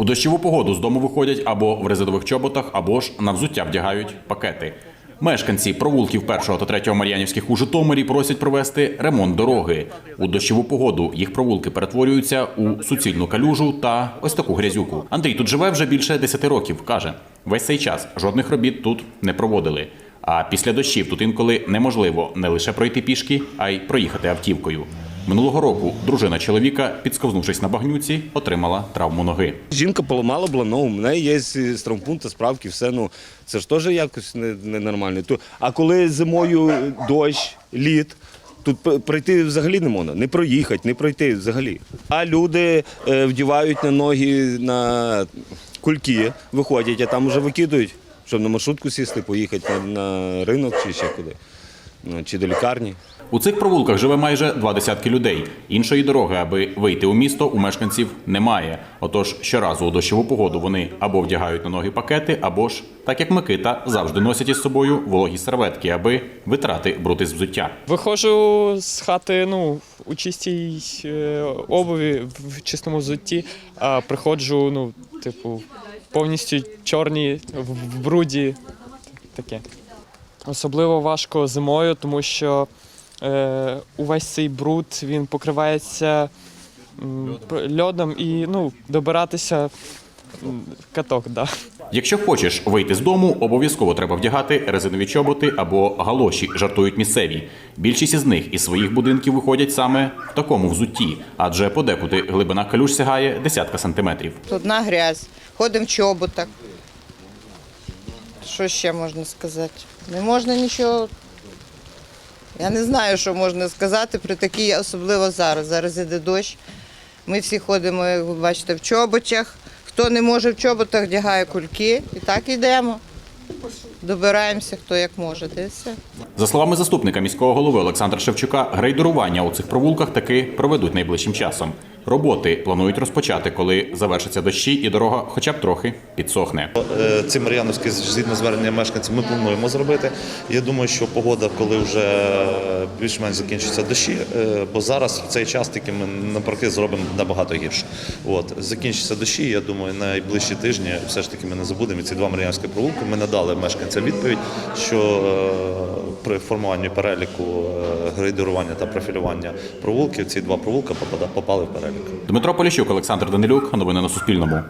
У дощову погоду з дому виходять або в резинових чоботах, або ж на взуття вдягають пакети. Мешканці провулків 1 та 3 Мар'янівських у Житомирі просять провести ремонт дороги. У дощову погоду їх провулки перетворюються у суцільну калюжу та ось таку грязюку. Андрій тут живе вже більше 10 років. каже, весь цей час жодних робіт тут не проводили. А після дощів тут інколи неможливо не лише пройти пішки, а й проїхати автівкою. Минулого року дружина чоловіка, підсковзнувшись на багнюці, отримала травму ноги. Жінка поламала була ногу, у неї є з справки, все. Ну, це ж теж якось ненормально. А коли зимою дощ, лід, тут пройти взагалі не можна. Не проїхати, не пройти взагалі. А люди е, вдівають на ноги на кульки, виходять, а там вже викидують, щоб на маршрутку сісти, поїхати на ринок чи ще куди. Ну, чи до лікарні. У цих провулках живе майже два десятки людей. Іншої дороги, аби вийти у місто, у мешканців немає. Отож, щоразу у дощову погоду вони або вдягають на ноги пакети, або ж, так як Микита, завжди носять із собою вологі серветки, аби витрати бруд із взуття. Виходжу з хати ну, у чистій е, обуві, в чистому взутті, а приходжу, ну, типу, повністю чорні, в бруді. Таке. Особливо важко зимою, тому що е, увесь цей бруд він покривається м, льодом і ну, добиратися м, в каток. Да. Якщо хочеш вийти з дому, обов'язково треба вдягати резинові чоботи або галоші, жартують місцеві. Більшість із них із своїх будинків виходять саме в такому взутті, адже подекуди глибина калюж сягає десятка сантиметрів. Тут на грязь, ходимо в чоботах. Що ще можна сказати? Не можна нічого. Я не знаю, що можна сказати при такій, особливо зараз. Зараз іде дощ. Ми всі ходимо, як ви бачите, в чоботях. Хто не може в чоботах, вдягає кульки. І так йдемо. Добираємося, хто як може. Та. За словами заступника міського голови Олександра Шевчука, грейдерування у цих провулках таки проведуть найближчим часом. Роботи планують розпочати, коли завершаться дощі і дорога хоча б трохи підсохне. Е, Ці Мар'яновські згідно звернення мешканців ми плануємо зробити. Я думаю, що погода, коли вже більш-менш закінчаться дощі, е, бо зараз в цей час тільки ми навпаки зробимо набагато гірше. От закінчаться дощі. Я думаю, найближчі тижні все ж таки ми не забудемо ці два Мар'яновські провулки. Ми надали мешканцям відповідь, що е, при формуванні переліку грейдерування та профілювання провулків ці два провулка попада- попали в перелік. Дмитро Поліщук, Олександр Данилюк. Новини на Суспільному.